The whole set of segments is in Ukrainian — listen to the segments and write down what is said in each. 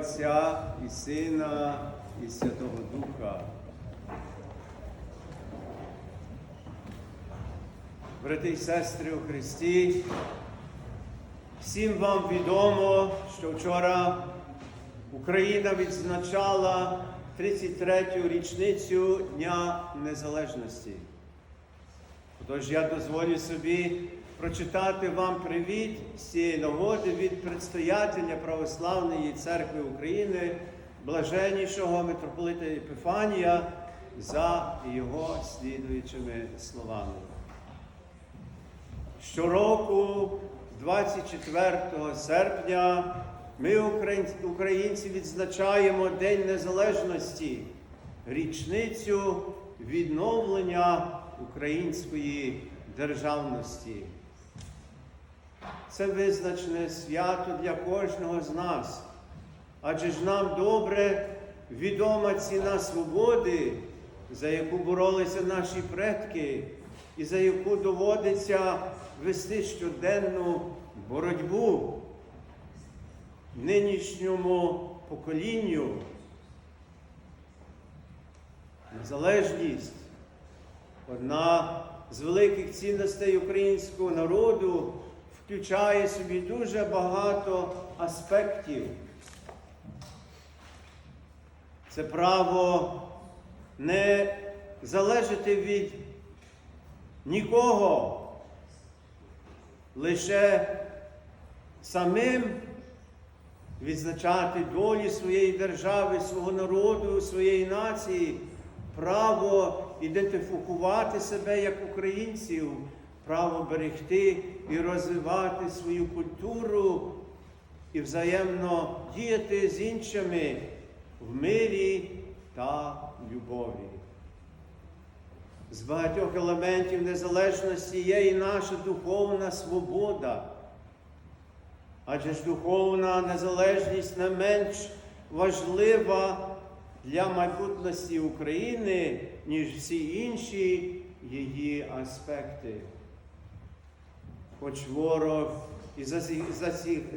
Отця і Сина, і Святого Духа. Брати і сестри у Христі, всім вам відомо, що вчора Україна відзначала 33-ю річницю Дня Незалежності. Тож я дозволю собі прочитати вам привіт з цієї нагоди від предстоятеля Православної церкви України, блаженнішого митрополита Епіфанія за його слідуючими словами. Щороку, 24 серпня, ми, українці, відзначаємо День Незалежності, річницю відновлення української державності. Це визначне свято для кожного з нас, адже ж нам добре відома ціна свободи, за яку боролися наші предки, і за яку доводиться вести щоденну боротьбу нинішньому поколінню. Незалежність одна з великих цінностей українського народу включає собі дуже багато аспектів. Це право не залежати від нікого, лише самим відзначати долі своєї держави, свого народу, своєї нації, право ідентифікувати себе як українців, право берегти і розвивати свою культуру і взаємно діяти з іншими в мирі та любові. З багатьох елементів незалежності є і наша духовна свобода. Адже ж духовна незалежність не менш важлива для майбутності України, ніж всі інші її аспекти. Хоч ворог і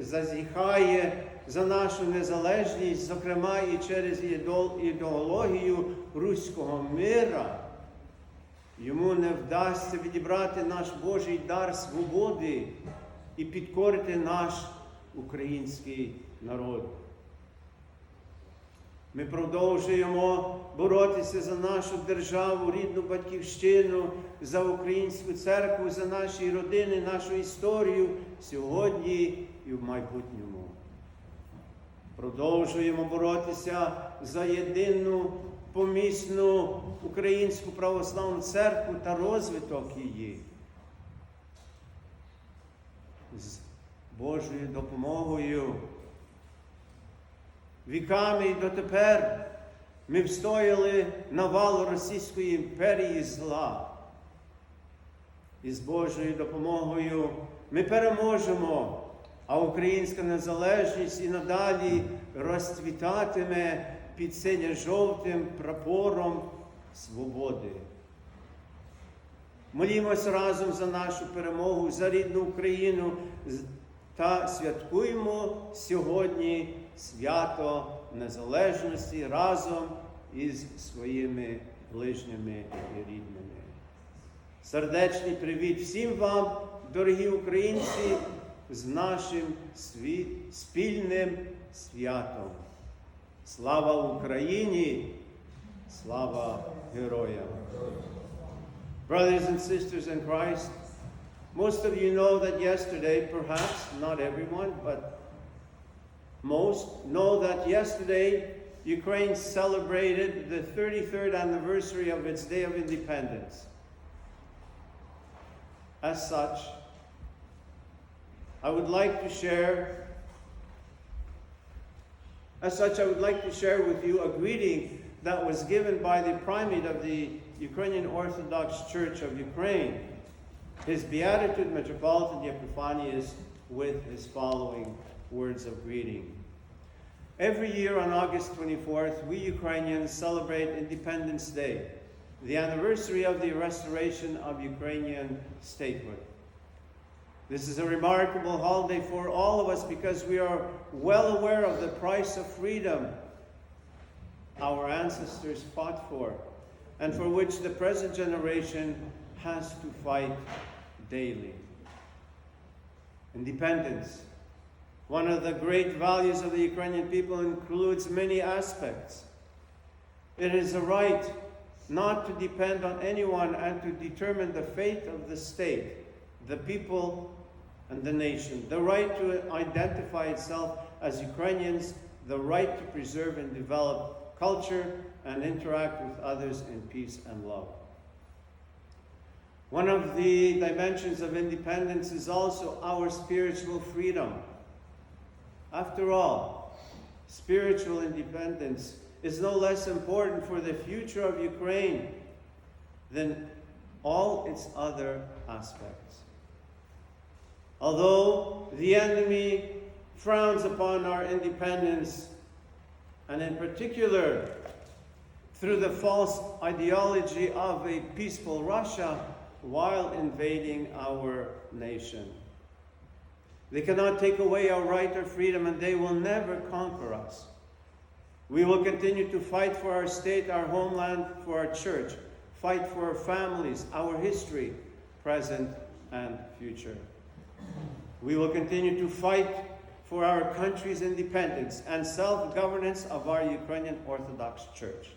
зазіхає за нашу незалежність, зокрема і через ідеологію руського мира, йому не вдасться відібрати наш Божий дар свободи і підкорити наш український народ. Ми продовжуємо боротися за нашу державу, рідну батьківщину, за українську церкву, за наші родини, нашу історію сьогодні і в майбутньому. Продовжуємо боротися за єдину помісну українську православну церкву та розвиток її. З Божою допомогою. Віками і дотепер ми встояли навал Російської імперії зла. І з Божою допомогою ми переможемо, а українська незалежність і надалі розцвітатиме під синьо-жовтим прапором свободи. Молімось разом за нашу перемогу, за рідну Україну та святкуємо сьогодні свято незалежності разом із своїми ближніми і рідними. Сердечний привіт всім вам, дорогі українці, з нашим спільним святом. Слава Україні! Слава героям! Brothers and sisters in Christ, most of you know that yesterday, perhaps not everyone, but most know that yesterday Ukraine celebrated the 33rd anniversary of its Day of Independence. As such, I would like to share as such, I would like to share with you a greeting that was given by the primate of the Ukrainian Orthodox Church of Ukraine, His Beatitude Metropolitan Epiphanius, with his following words of greeting. Every year on August 24th, we Ukrainians celebrate Independence Day, the anniversary of the restoration of Ukrainian statehood. This is a remarkable holiday for all of us because we are well aware of the price of freedom our ancestors fought for and for which the present generation has to fight daily. Independence. One of the great values of the Ukrainian people includes many aspects. It is a right not to depend on anyone and to determine the fate of the state, the people, and the nation. The right to identify itself as Ukrainians, the right to preserve and develop culture and interact with others in peace and love. One of the dimensions of independence is also our spiritual freedom. After all, spiritual independence is no less important for the future of Ukraine than all its other aspects. Although the enemy frowns upon our independence, and in particular through the false ideology of a peaceful Russia while invading our nation. They cannot take away our right or freedom, and they will never conquer us. We will continue to fight for our state, our homeland, for our church, fight for our families, our history, present and future. We will continue to fight for our country's independence and self governance of our Ukrainian Orthodox Church.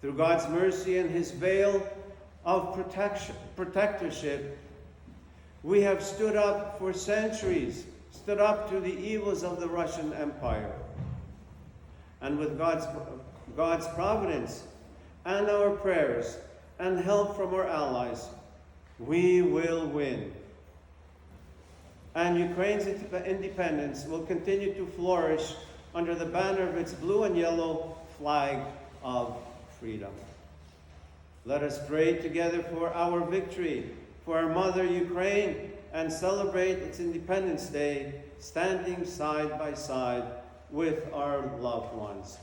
Through God's mercy and His veil of protection, protectorship, we have stood up for centuries, stood up to the evils of the Russian Empire. And with God's, God's providence and our prayers and help from our allies, we will win. And Ukraine's independence will continue to flourish under the banner of its blue and yellow flag of freedom. Let us pray together for our victory, for our mother Ukraine, and celebrate its Independence Day standing side by side with our loved ones.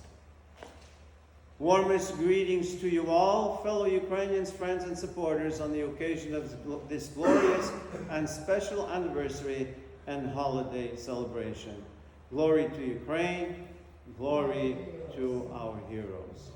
Warmest greetings to you all, fellow Ukrainians, friends, and supporters, on the occasion of this glorious and special anniversary and holiday celebration. Glory to Ukraine, glory to our heroes.